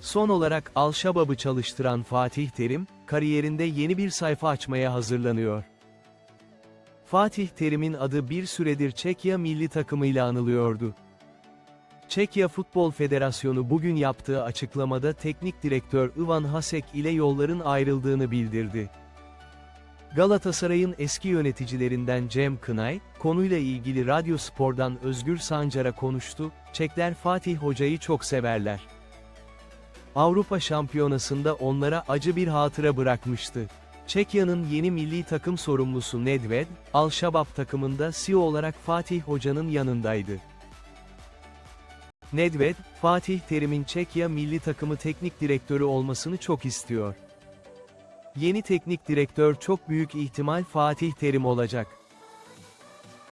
Son olarak Al-Şabab'ı çalıştıran Fatih Terim, kariyerinde yeni bir sayfa açmaya hazırlanıyor. Fatih Terim'in adı bir süredir Çekya milli takımıyla anılıyordu. Çekya Futbol Federasyonu bugün yaptığı açıklamada teknik direktör Ivan Hasek ile yolların ayrıldığını bildirdi. Galatasaray'ın eski yöneticilerinden Cem Kınay, konuyla ilgili Radyo Spor'dan Özgür Sancar'a konuştu, Çekler Fatih Hoca'yı çok severler. Avrupa Şampiyonası'nda onlara acı bir hatıra bırakmıştı. Çekya'nın yeni milli takım sorumlusu Nedved, Al-Şabab takımında CEO olarak Fatih Hoca'nın yanındaydı. Nedved, Fatih Terim'in Çekya milli takımı teknik direktörü olmasını çok istiyor. Yeni teknik direktör çok büyük ihtimal Fatih Terim olacak.